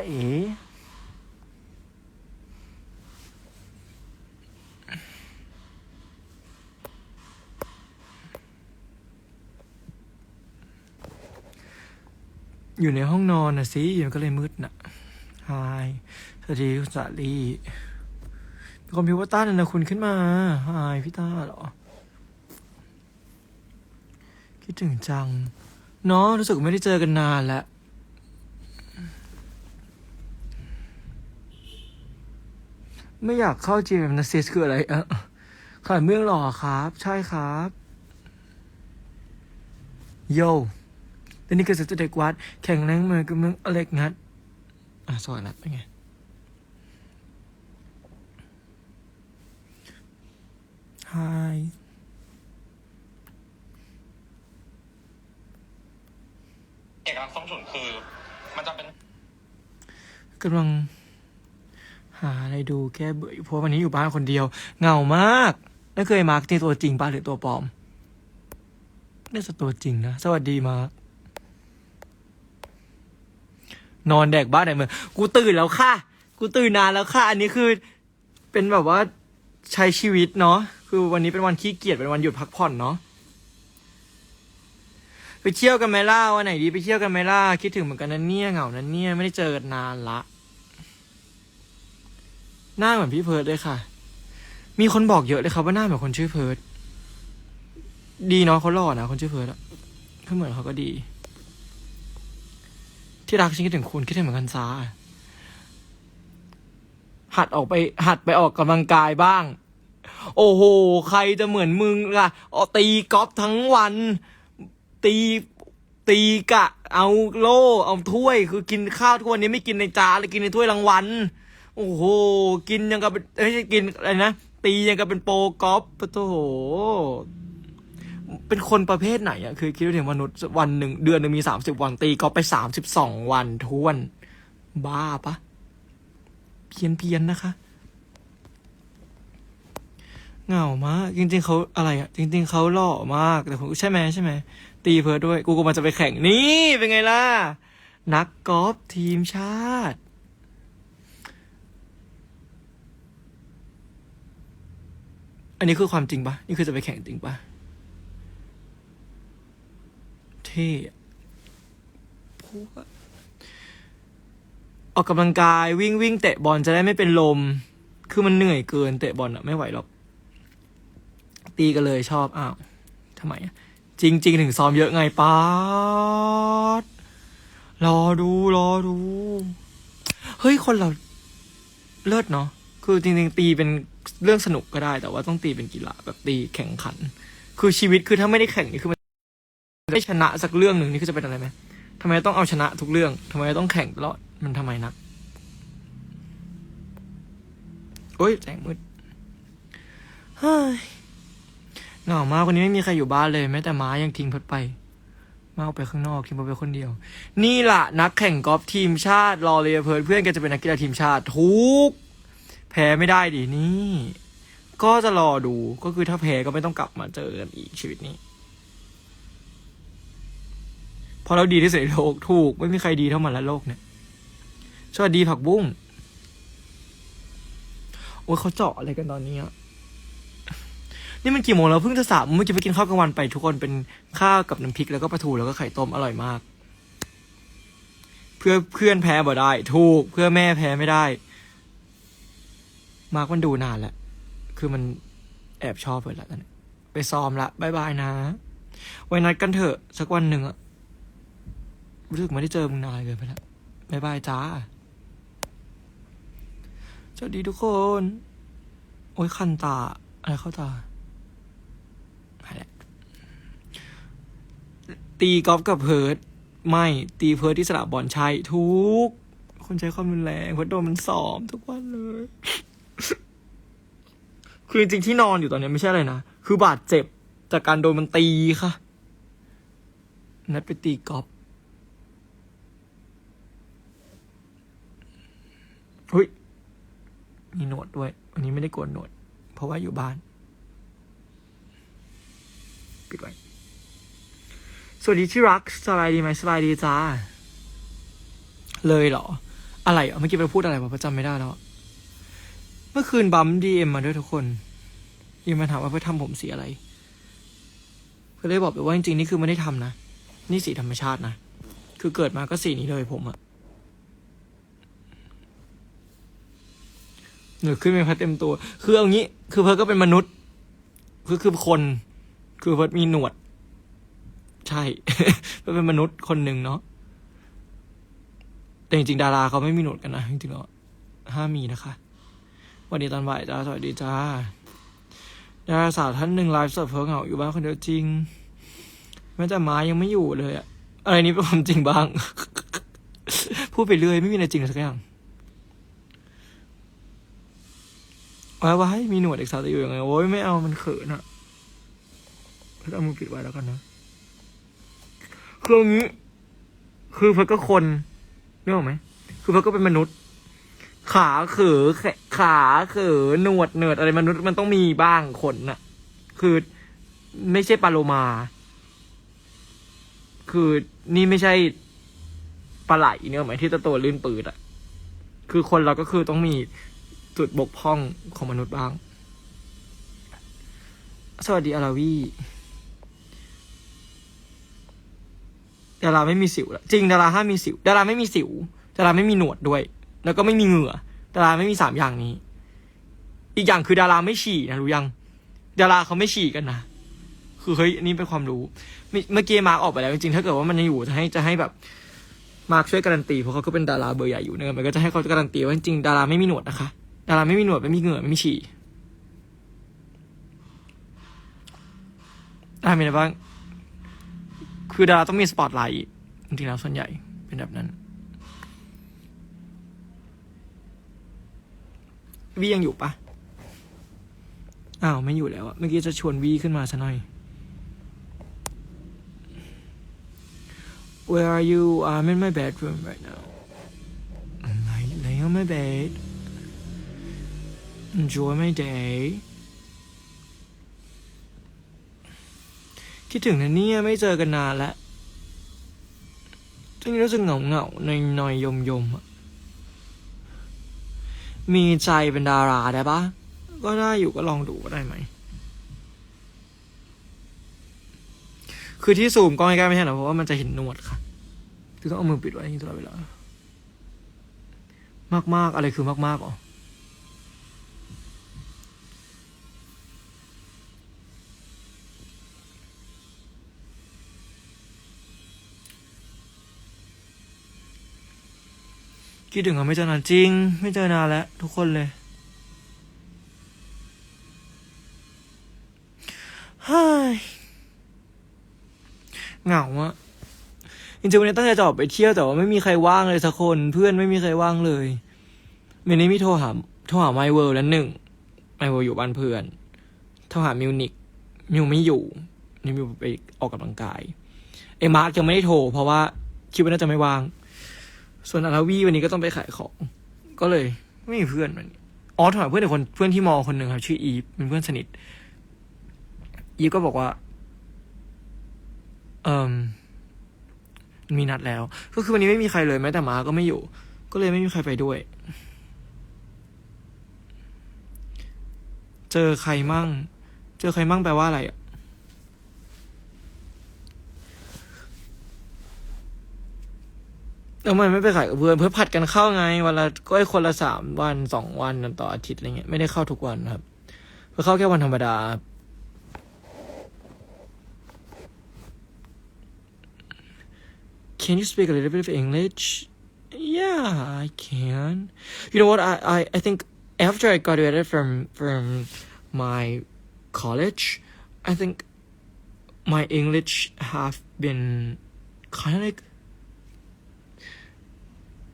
ตาเออยู่ในห้องนอนนะสิมันก็เลยมืดน่ะฮายสวัสดีคุณสาลีมีคอมพิวเตอร์นะคุณขึ้นมาฮายพี่ต้าเหรอ คิดถึงจัง เนาะรู้สึกไม่ได้เจอกันนานแล้ว ไม่อยากเข้าจีเอ็มนะเซสคืออะไรเออขายเมืองหล่อครับ ใช่ครับโยแล้วนี่ก็จะเด็กวัด แข่งแรงมือกับเมืองอเล็กงัด อะสอนนัดเป็นไงฮายเอกลักษณ์ส้มฉุนคือ มันจะเป็นกำลัง หาอะไรดูแก้เบื่อเพราะวันนี้อยู่บ้านคนเดียว เหงามากไม่เคยมาร์กที่ตัวจริงป้ะหรือตัวปลอมน่าจะตัวจริงนะ สวัสดีมาร์กนอนแดกบ้านไหนเมืองกูตื่นแล้วค่ะ กูตื่นนานแล้วค่ะ อันนี้คือเป็นแบบว่าใช้ชีวิตเนาะคือวันนี้เป็นวันขี้เกียจเป็นวันหยุดพักผ่อนเนาะไปเที่ยวกันไหมล่ะวันไหนดีไปเที่ยวกันไหมล่ะคิดถึงเหมือนกันนะเนี่ยเหงานั้นเนี่ยไม่ได้เจอกันนานละ หน้าเหมือนพี่เพิร์ดเลยค่ะ มีคนบอกเยอะเลยครับว่าหน้าเหมือนคนชื่อเพิร์ดดีเนาะเขาหล่อนะคนชื่อเพิร์ดอะก็เหมือนเขาก็ดี ที่รักฉันคิดถึงคุณคิดถึงเหมือนกันซาหัดออกไป หัดไปออกกำลังกายบ้าง โอ้โห ใครจะเหมือนมึงล่ะออตีกอล์ฟทั้งวัน ตีตีกะ เอาโล่เอาถ้วย คือกินข้าวทุกวันนี้ไม่กินในจานเลยกินในถ้วยรางวัล โอ้โห กินยังกับเป็นไม่ใช่กินอะไรนะ ตียังกับเป็นโปรกอล์ฟปะโถเป็นคนประเภทไหนอะคือคิดว่าถึงมนุษย์วันหนึ่งเดือนหนึ่งมีสามสิบวันตีกอล์ฟไปสามสิบสองวันทวน บ้าปะเพี้ยนเพียนนะคะเหงามากจริง ๆเขาอะไรอะจริง ๆเขาหล่อมากแต่ผมใช่ไหมใช่ไหมตีเพิร์ดด้วย กูก็มันจะไปแข่งนี่เป็นไงล่ะ นักกอล์ฟทีมชาติ อันนี้คือความจริงปะนี่คือจะไปแข่งจริงปะเท่อะเพราะว่าออกกำลังกายวิ่งวิ่งเตะบอลจะได้ไม่เป็นลม คือมันเหนื่อยเกินเตะบอลอะไม่ไหวหรอก ตีกันเลยชอบ อ้าวทำไมอะจริงๆถึงซ้อมเยอะไงป๊าดรอดูรอดู เฮ้ย คนเราเลิศเนาะคือจริง ๆ ตีเป็น เรื่องสนุกก็ได้ แต่ว่าต้องตีเป็นกีฬาแบบตีแข่งขัน คือชีวิตคือถ้าไม่ได้แข่งนี่คือมันไม่ได้ชนะสักเรื่องหนึ่งนี่คือจะเป็นอะไรไหมทำไมต้องเอาชนะทุกเรื่องทำไมต้องแข่งตลอดมันทำไมนักโอ้ยแสงมืดเฮ้ยเหงามากวันนี้ไม่มีใครอยู่บ้านเลยแม้แต่ม้ายังทิ้งพัดไปมาออกไปข้างนอกทิ้งพัดไปคนเดียว นี่ล่ะนักแข่งกอล์ฟทีมชาติรอเลยเพิร์ดเพื่อนแกจะเป็นนักกีฬาทีมชาติทุก แพ้ไม่ได้ดินี่ ก็จะรอดูก็คือถ้าแพ้ก็ไม่ต้องกลับมาเจอกันอีกชีวิตนี้พราะเราดีที่สุดในโลกถูก ไม่มีใครดีเท่ามันละโลกเนี่ยสวัสดีผักบุ้งโอ้ยเขาเจาะอะไรกันตอนนี้อะนี่มันกี่โมงแล้วเพิ่งจะสามเมื่อกี้ไปกินข้าวกลางวันไปทุกคนเป็นข้าวกับน้ำพริกแล้วก็ปลาทูแล้วก็ไข่ต้มอร่อยมาก เพื่อเพื่อนแพ้บ่ได้ ถูกเพื่อแม่แพ้ไม่ได้ มาร์กมันดูนานแล้ว คือมันแอบชอบเลยละตอนนี้ไปซ้อมละบายบายนะ ไว้นัดกันเถอะ สักวันหนึ่งอะรู้สึกไม่ได้เจอมึงนานเกินไปล้วบายบายจ้าสวัสดีทุกคน โอ้ยคันตา อะไรเข้าตาตีกอล์ฟกับเพิร์ดไม่ตีเพิร์ดที่สนามบอลใช่ทุก คนใช้ความรุนแรงเพราะโดนมันสอมทุกวันเลย คือจริงๆที่นอนอยู่ตอนนี้ไม่ใช่อะไรนะ คือบาดเจ็บจากการโดนมันตีค่ะนัดไปตีกอล์ฟเฮ้ย มีหนวดด้วย วันนี้ไม่ได้โกนหนวด เพราะว่าอยู่บ้าน ปิดไว้ สวัสดีที่รัก สบายดีไหมสบายดีจ้า เลยเหรอ อะไรอะเมื่อกี้ไปพูดอะไรวะประจำไม่ได้แล้วอะ เมื่อคืนบัมดีเอ็มมาด้วยทุกคนยีมาถามว่าเพื่อทำผมสีอะไรเพื่อเลยบอกไปว่าจริงๆนี่คือไม่ได้ทำนะ นี่สีธรรมชาตินะ คือเกิดมาก็สีนี้เลยผมอะหนือขึ้นเป็นพัดเต็มตัว คือเอางี้ คือเพิร์ก็เป็นมนุษย์คือคือคน คือเพิร์มีหนวด ใช่เพิร์เป็นมนุษย์คนหนึ่งเนาะแต่จริงๆดาราเขาไม่มีหนวดกันนะจริงๆแล้วห้ามมีนะคะ วัสดีตอนบ่ายจ้าสวัสดีจ้าดาราสาวท่านหนึ่งไลฟ์สดเพิร์ทเหงาอยู่บ้านคนเดียวจริงแม้แต่ม้ายังไม่อยู่เลยอะอะไรนี้เป็นความจริงบ้าง พูดไปเรื่อยไม่มีอะไรจริงสักอย่างว้ายว้ายมีหนวดเอกสารจะอยู่ยังไงโอ้ยไม่เอามันเขินอะเอามือปิดไว้แล้วกันนะคืออย่างนี้คือเพิ่นก็คนนึกออกไหมคือเพิ่นก็เป็นมนุษย์ ขาเขือแขขาเขือหนวดเนิดอะไรมนุษย์มันต้องมีบ้างขนน่ะ คือไม่ใช่ปลาโลมา คือนี่ไม่ใช่ปลาไหลเนี่ยหมายที่จะตัวลื่นปืดอะคือคนเราก็คือต้องมีจุดบกพร่องของมนุษย์บ้าง สวัสดีอาราวีดาราไม่มีสิว จริงดาราห้ามมีสิว ดาราไม่มีสิว ดาราไม่มีหนวดด้วย แล้วก็ไม่มีเหงื่อ ดาราไม่มีสามอย่างนี้ อีกอย่างคือดาราไม่ฉี่นะรู้ยัง ดาราเขาไม่ฉี่กันนะ คือเฮ้ยอันนี้เป็นความรู้ เมื่อกี้มาร์กออกไปแล้วจริงๆ ถ้าเกิดว่ามันยังอยู่จะให้จะให้แบบ มาร์กช่วยการันตีเพราะเขาก็เป็นดาราเบอร์ใหญ่อยู่เนอะมันก็จะให้เขาการันตีว่าจริงๆ ดาราไม่มีหนวดนะคะ ดาราไม่มีหนวดไม่มีเหงื่อไม่มีฉี่ดารามีอะไรบ้าง คือดาราต้องมีสปอตไลท์จริงๆแล้วส่วนใหญ่เป็นแบบนั้น วียังอยู่ปะอ้าวไม่อยู่แล้วอะเมื่อกี้จะชวนวีขึ้นมาซะหน่อย Where are you? I'm in my bedroom right now. I lay on my bed. Enjoy my day. คิดถึงนะเนี่ยไม่เจอกันนานแล้วช่วงนี้รู้สึกเหงาเหงาหน่อยหน่อยยมยมอะ มีใจเป็นดาราได้ปะก็ได้อยู่ก็ลองดูก็ได้ไหม คือที่ซูมกล้องใกล้ไม่ใช่หรอกเพราะว่ามันจะเห็นหนวดค่ะคือต้องเอามือปิดไว้ตลอดเวลามากๆ อะไรคือมากๆอ๋อ คิดถึงเขาไม่เจอนานจริง ไม่เจอนานแล้ว ทุกคนเลยฮ้ยเหงาอะจริงๆวันนี้ตั้งใจจะออกไปเที่ยวแต่ว่าไม่มีใครว่างเลยสักคนเพื่อนไม่มีใครว่างเลยเมนี้มีโทรหาโทรหาไมเวิร์แล้วหนึ่งไมเวิร์อยู่บ้านเพื่อนโทรหามิวนิกมิวไม่อยู่นี่มิวไปออกกำลังกาย เอมาร์กยังไม่ได้โทรเพราะว่าคิดว่าน่าจะไม่ว่าง ส่วนอาราวีวันนี้ก็ต้องไปขายของ ก็เลย ไม่มีเพื่อนวันนี้อ๋อโทรหาเพื่อนอีกคนเพื่อนที่มอคนหนึ่งครับ ชื่ออีฟเป็นเพื่อนสนิท อีฟก็บอกว่า เอมมีนัดแล้ว ก็คือวันนี้ไม่มีใครเลยแม้แต่มาก็ไม่อยู่ ก็เลยไม่มีใครไปด้วย เจอใครมั่ง เจอใครมั่งแปลว่าอะไรอะ ทำไมไม่ไปขายกับเพื่อนเพื่อผัดกันเข้าไงวันละก็คนละสามวันสองวันต่ออาทิตย์อะไรเงี้ยไม่ได้เข้าทุกวันครับ เพื่อเข้าแค่วันธรรมดาครับ Can you speak a little bit of English? Yeah, I can. You know what? I, I, I think after I graduated from from my college, I think my English have been kind of like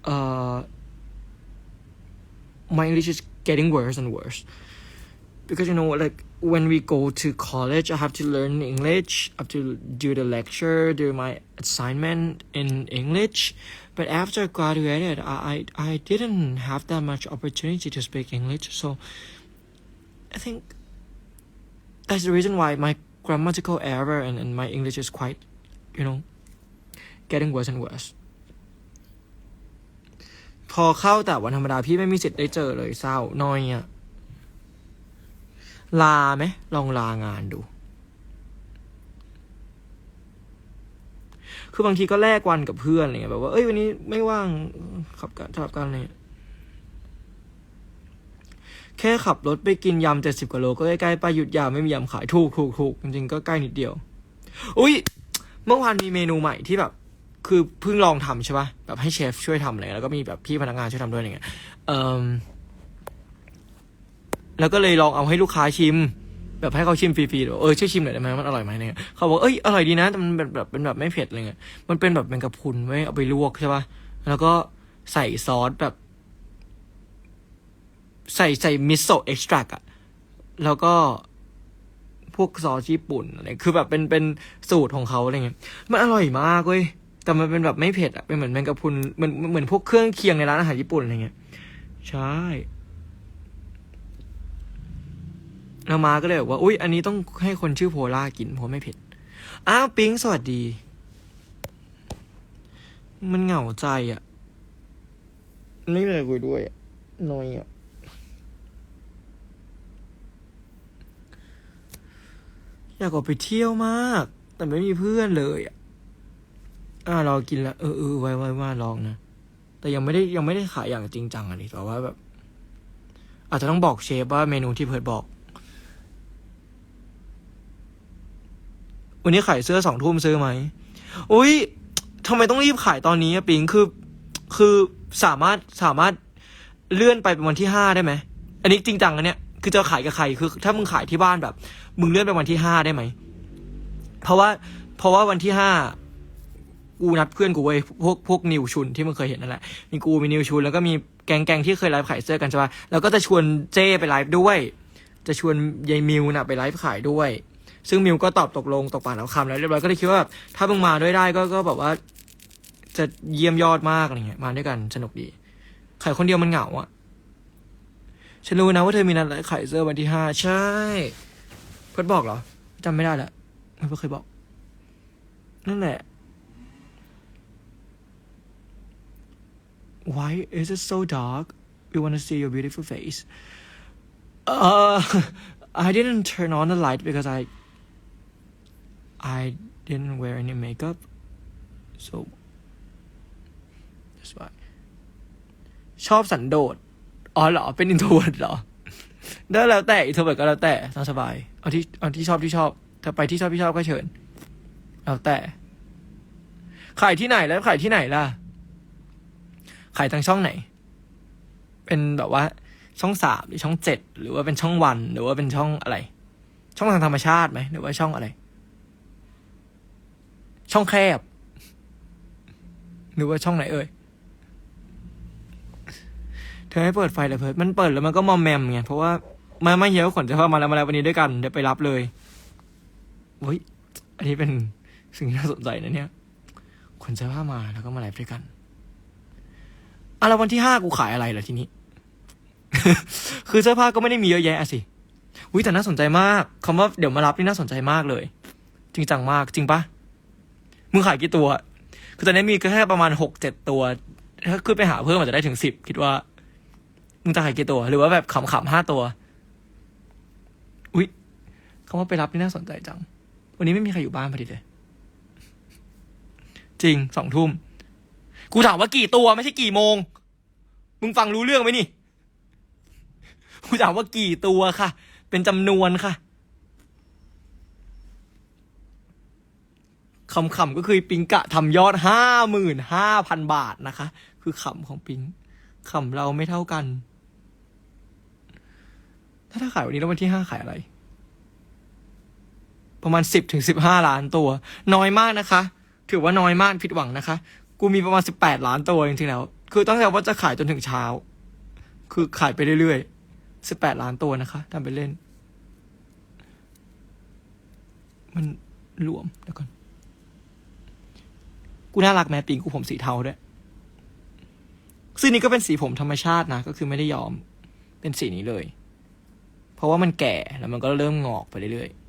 uh my English is getting worse and worse. Because you know like when we go to college i have to learn english i have to do the lecture do my assignment in english. But after i graduated i i, I didn't have that much opportunity to speak english. So i think that's the reason why my grammatical error and, and my english is quite you know getting worse and worse. พ อเข้าแต่วันธรรมดาพี่ไม่มีสิทธิ์ได้เจอเลยเศร้าน้อยอะลาไหมลองลางานดู คือบางทีก็แลกวันกับเพื่อนอะไรเงี้ยแบบว่าเอ้ยวันนี้ไม่ว่างขับกันขับกันเงี้ยแค่ขับรถไปกินยำเจ็ดสิบกิโลก็ใกล้ๆป้ายุดยาไม่มียำขายถูกถูกถูกจริงๆก็ใกล้นิดเดียว อุ้ยเมื่อวานมีเมนูใหม่ที่แบบ คือเพิ่งลองทำใช่ปะแบบให้เชฟช่วยทำอะไรแล้วก็มีแบบพี่พนักงานช่วยทำด้วยอะไรเงี้ยเออแล้วก็เลยลองเอาให้ลูกค้าชิม แบบให้เขาชิมฟรีๆแบบเออช่วยชิมหน่อยได้ไหมมันอร่อยไหมเนี่ยเขาบอกเอ้ยอร่อยดีนะแต่มันเป็นแบบเป็นแบบไม่เผ็ดอะไรเงี้ยมันเป็นแบบเป็นกระพุนไว้เอาไปลวกใช่ปะแล้วก็ใส่ซอสแบบ ใส่ใส่มิโซะเอ็กซ์ตร้าอะแล้วก็พวกซอสญี่ปุ่นอะไรคือแบบเป็นเป็นสูตรของเขาอะไรเงี้ยมันอร่อยมากเว้ย แต่มันเป็นแบบไม่เผ็ดอะเป็นเหมือนแมงกะพรุนเหมือนเหมือนพวกเครื่องเคียงในร้านอาหารญี่ปุ่นอะไรเงี้ย ใช่แล้วมาก็เลยบอกว่า อุ๊ยอันนี้ต้องให้คนชื่อโพล่ากินเพราะไม่เผ็ด อ้าวปิ๊งสวัสดี มันเหงาใจอะไม่มีอะไรคุยด้วยอะนอยอะอยากออกไปเที่ยวมาก แต่ไม่มีเพื่อนเลยอะ อ่าเรากินแล้วเออเออไว้ไว้ว่าลองนะ แต่ยังไม่ได้ยังไม่ได้ขายอย่างจริงจังอะดิแต่ว่าแบบ อาจจะต้องบอกเชฟว่าเมนูที่เพิร์ดบอก วันนี้ขายเสื้อสองทุ่มซื้อไหมอุ้ยทำไมต้องรีบขายตอนนี้อะปิงคือ คือสามารถสามารถเลื่อนไปเป็นวันที่ห้าได้ไหมอันนี้จริงจังอันเนี้ยคือจะขายกับใครคือ ถ้ามึงขายที่บ้านแบบ มึงเลื่อนไปวันที่ห้าได้ไหมเพราะว่า เพราะว่าวันที่ห้า กูนัดเพื่อนกูไว้พวกพวกนิวชุนที่มึงเคยเห็นนั่นแหละมีกูมีนิวชุนแล้วก็มีแกงแกงที่เคยไลฟ์ขายเสื้อกันใช่ปะแล้วก็จะชวนเจ้ไปไลฟ์ด้วย จะชวนยายมิวน่ะไปไลฟ์ขายด้วย ซึ่งมิวก็ตอบตกลงตกปากรับคำแล้วเรียบร้อยก็เลยคิดว่าถ้ามึงมาด้วยได้ก็ก็แบบว่า จะเยี่ยมยอดมากอะไรเงี้ยมาด้วยกันสนุกดีขายคนเดียวมันเหงาอะฉันรู้นะว่าเธอมีนัดไลฟ์ขายเสื้อวันที่ห้าใช่ เพื่อนบอกเหรอจำไม่ได้ละไม่เคยบอก นั่นแหละ Why is it so dark? We want to see your beautiful face. Uh, I didn't turn on the light because I I didn't wear any makeup, so that's why. ชอบสันโดษ อ๋อเหรอ เป็นอินโทรเวิร์ดเหรอ ได้แล้วแต่อินโทรเวิร์ดก็แล้วแต่ตามสบาย เอาที่เอาที่ชอบที่ชอบ ถ้าไปที่ชอบที่ชอบก็เชิญ แล้วแต่ ขายที่ไหนแล้วขายที่ไหนล่ะ ขายทางช่องไหน เป็นแบบว่าช่องสามหรือช่องเจ็ดหรือว่าเป็นช่องวันหรือว่าเป็นช่องอะไร ช่องทางธรรมชาติไหมหรือว่าช่องอะไร ช่องแคบ หรือว่าช่องไหนเอ่ยเธอให้เปิดไฟเลยเพิดมันเปิดแล้วมันก็มอมแมมไงเพราะว่ามาไม่เหี่ยวขนจะเข้ามาแล้วมาแล้ววันนี้ด้วยกันเดี๋ยวไปรับเลยเฮ้ยอันนี้เป็นสิ่งที่น่าสนใจนะเนี่ยขนเสื้อผ้ามาแล้วก็มาไลฟ์ด้วยกัน อะแล้ววันที่ห้ากูขายอะไรล่ะทีนี้ คือเสื้อผ้าก็ไม่ได้มีเยอะแยะอะสิอุ้ยแต่น่าสนใจมากคำว่าเดี๋ยวมารับนี่น่าสนใจมากเลย จริงจังมาก จริงปะมึงขายกี่ตัว คือตอนนี้มีแค่ประมาณหกเจ็ดตัว ถ้าขึ้นไปหาเพิ่มอาจจะได้ถึงสิบคิดว่า มึงจะขายกี่ตัว หรือว่าแบบขำๆห้าตัว อุ้ยคำว่าไปรับนี่น่าสนใจจัง วันนี้ไม่มีใครอยู่บ้านพอดีเลย จริงสองทุ่ม กูถามว่ากี่ตัวไม่ใช่กี่โมง มึงฟังรู้เรื่องไหมนี่ กูถามว่ากี่ตัวค่ะ เป็นจำนวนค่ะคำขำก็คือปิงกะทำยอดห้าหมื่นห้าพันบาทนะคะ คือขำของปิงขำเราไม่เท่ากัน ถ้าถ้าขายวันนี้แล้ววันที่ห้าขายอะไร ประมาณสิบถึงสิบห้าล้านตัว น้อยมากนะคะ ถือว่าน้อยมากผิดหวังนะคะ กูมีประมาณสิบแปดล้านตัวจริงๆแล้ว คือตั้งแต่ว่าจะขายจนถึงเช้า คือขายไปเรื่อยๆสิบแปดล้านตัวนะคะทำไปเล่น มันรวมเดี๋ยวก่อน กูน่ารักแม้ปิงกูผมสีเทาด้วย ซึ่งนี้ก็เป็นสีผมธรรมชาตินะ ก็คือไม่ได้ยอม เป็นสีนี้เลย เพราะว่ามันแก่แล้วมันก็เริ่มงอกไปเรื่อยๆ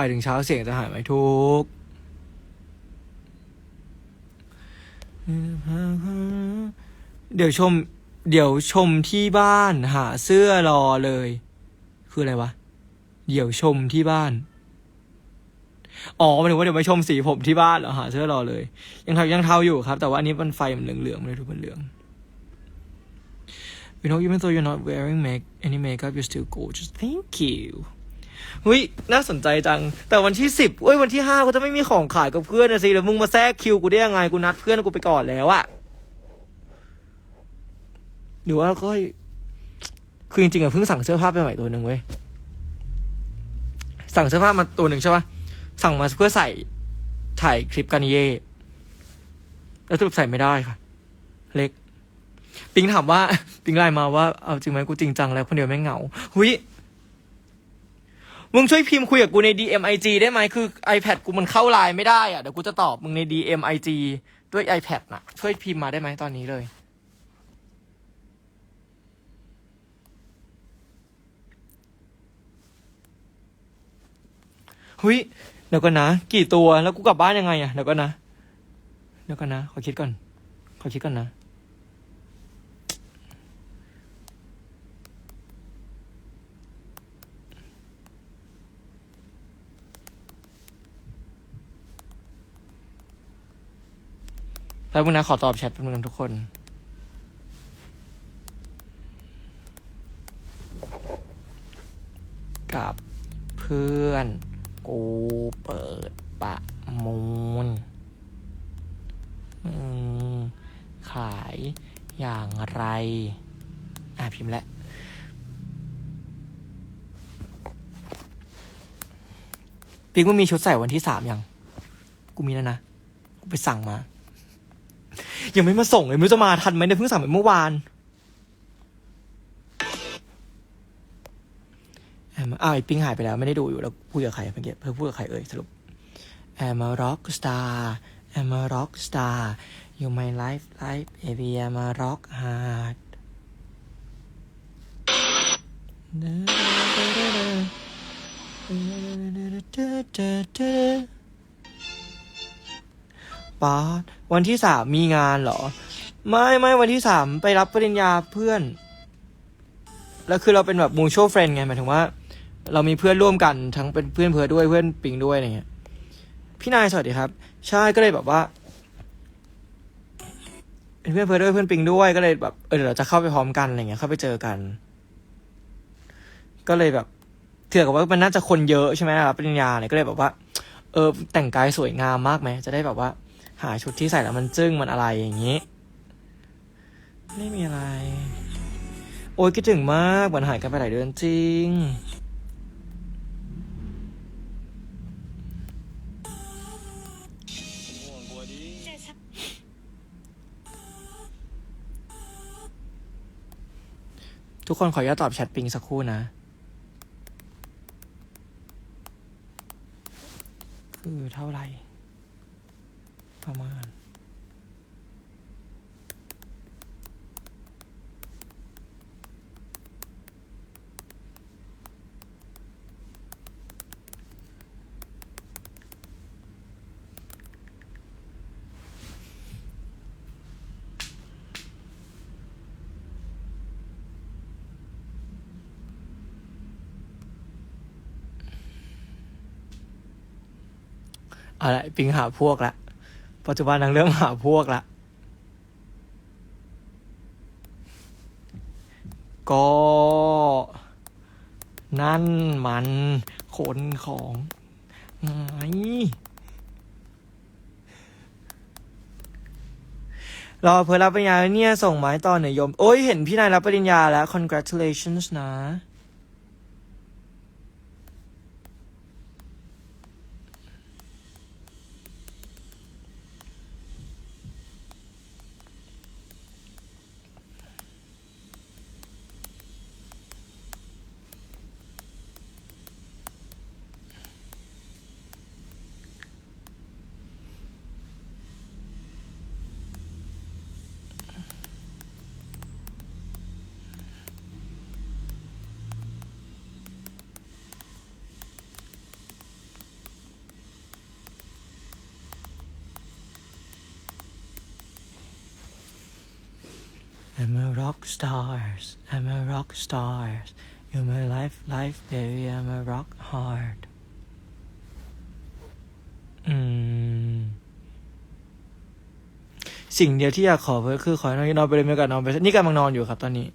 ายถึงเช้าเสียงจะหายไหมทุกเดี๋ยวชม เดี๋ยวชมที่บ้านหาเสื้อรอเลย คืออะไรวะ เดี๋ยวชมที่บ้าน อ๋อหมายถึงว่าเดี๋ยวไปชมสีผมที่บ้านเหรอหาเสื้อรอเลย ยังทายังเทาอยู่ครับ แต่ว่าอันนี้มันไฟมันเหลืองๆเลยดูมันเหลือง You know even though you're not wearing make any makeup you're still gorgeous thank you เฮ้ยน่าสนใจจัง แต่วันที่สิบเอ้ยวันที่ห้ากูจะไม่มีของขายกับเพื่อนนะสิแล้วมึงมาแทรกคิวกูได้ยังไงกูนัดเพื่อนกูไปก่อนแล้วอะหรือว่าก็คือจริงๆอะเพิ่งสั่งเสื้อผ้าไปใหม่ตัวหนึ่งเว้ยสั่งเสื้อผ้ามาตัวหนึ่งใช่ปะสั่งมาเพื่อใส่ถ่ายคลิปกันเย่แล้วสรุปใส่ไม่ได้ค่ะ เล็ก ปิงถามว่า ปิงไลน์มาว่าเอาจริงไหมกูจริงจังแล้วคนเดียวไม่เหงา หุย มึงช่วยพิมพ์คุยกับกูใน DM IG ได้ไหมคือ iPad กูมันเข้าไลน์ไม่ได้อะเดี๋ยวกูจะตอบมึงใน DM IG ด้วย iPad นะช่วยพิมพ์มาได้ไหมตอนนี้เลย หุยเดี๋ยวก่อนนะ กี่ตัวแล้วกูกลับบ้านยังไงอะเดี๋ยวก่อนนะ เดี๋ยวก่อนนะ ขอคิดก่อน ขอคิดก่อนนะ แป๊บนึงนะขอตอบแชทแป๊บนึงทุกคน กับเพื่อน กูเปิดประมูลอืมขายอย่างไร อะพิมพ์แล้วปิ๊กมันมีชุดใส่วันที่สามยัง กูมีแล้วนะ กูไปสั่งมา ยังไม่มาส่งเลยไม่รู้จะมาทันไหมเนี่ยเพิ่งสั่งไปเมื่อวานแอมอ้าวไอ้ปิงหายไปแล้วไม่ได้ดูอยู่แล้วพูดกับใครเมื่อกี้เพิ่งพูดกับใครเอ่ยสรุป I'm a rock star I'm a rock star You my life life baby I'm a rock hard ป๊าวันที่สามมีงานเหรอ ไม่ไม่วันที่สามไปรับปริญญาเพื่อน แล้วคือเราเป็นแบบมูช a l เฟรนไงหมายถึงว่า เรามีเพื่อนร่วมกันทั้งเป็นเพื่อนเพื่อด้วยเพื่อนปิงด้วยอะไรเงี้ยพี่นายสวัสดีครับ ใช่ก็เลยแบบว่า เป็นเพื่อนเพื่อด้วยเพื่อนปิงด้วยก็เลยแบบเออเดี๋ยวเราจะเข้าไปพร้อมกันอะไรเงี้ยเข้าไปเจอกัน ก็เลยแบบเถื่อกับว่ามันน่าจะคนเยอะใช่ไหมรับปริญญาเนี่ยก็เลยแบบว่าเออแต่งกายสวยงามมากไหมจะได้แบบว่า หาชุดที่ใส่แล้วมันจึ้งมันอะไรอย่างนี้ ไม่มีอะไร โอ้ยคิดถึงมากเหมือนหายกันไปหลายเดือนจริง ทุกคนขออนุญาตตอบแชทปิงสักครู่นะคือเท่าไหร่ ประมาณเอาละปิงหาพวกละ ปัจจุบันนางเริ่มหาพวกละ ก็ นั่นมันขนของไงรอเพื่อรับปริญญาเนี่ย ส่งไม้ต่อหน่อยโยม โอ้ย เห็นพี่นายรับปริญญาแล้ว congratulations นะ I'm a rock stars I'm a rock stars You're my life life baby I'm a rock hard สิ่งเดียวที่อยากขอก็คือขอให้น้องนอนไปเลยไม่กันนอนไป นี่กำลังนอนอยู่ครับตอนนี้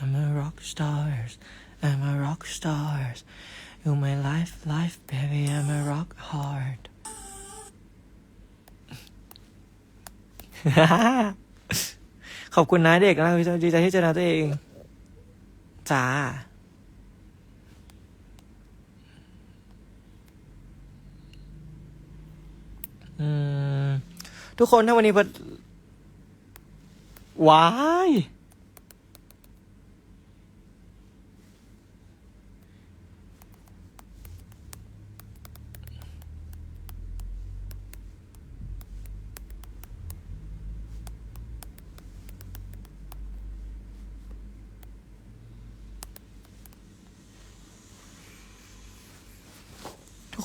I'm a rock stars. I'm a rock stars. You're my life, life, baby. I'm a rock hard. ขอบ คุณนะเด็กนะดีใจที่เจอนะตัวเองจ้าทุกคนถ้าวันนี้พอว้าย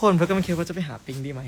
คนเพื่อนก็ไม่คิดว่าจะไปหาปิงดีไหม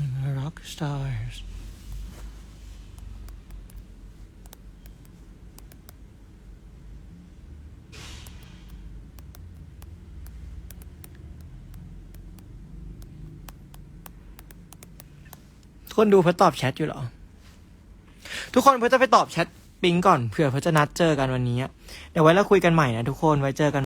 I'm a rock stars. ทุกคนดูเพื่อตอบแชทอยู่เหรอ ทุกคนเพื่อจะไปตอบแชทปิงก่อนเผื่อเพื่อจะนัดเจอกันวันนี้ เดี๋ยวไว้เราคุยกันใหม่นะทุกคนไว้เจอกัน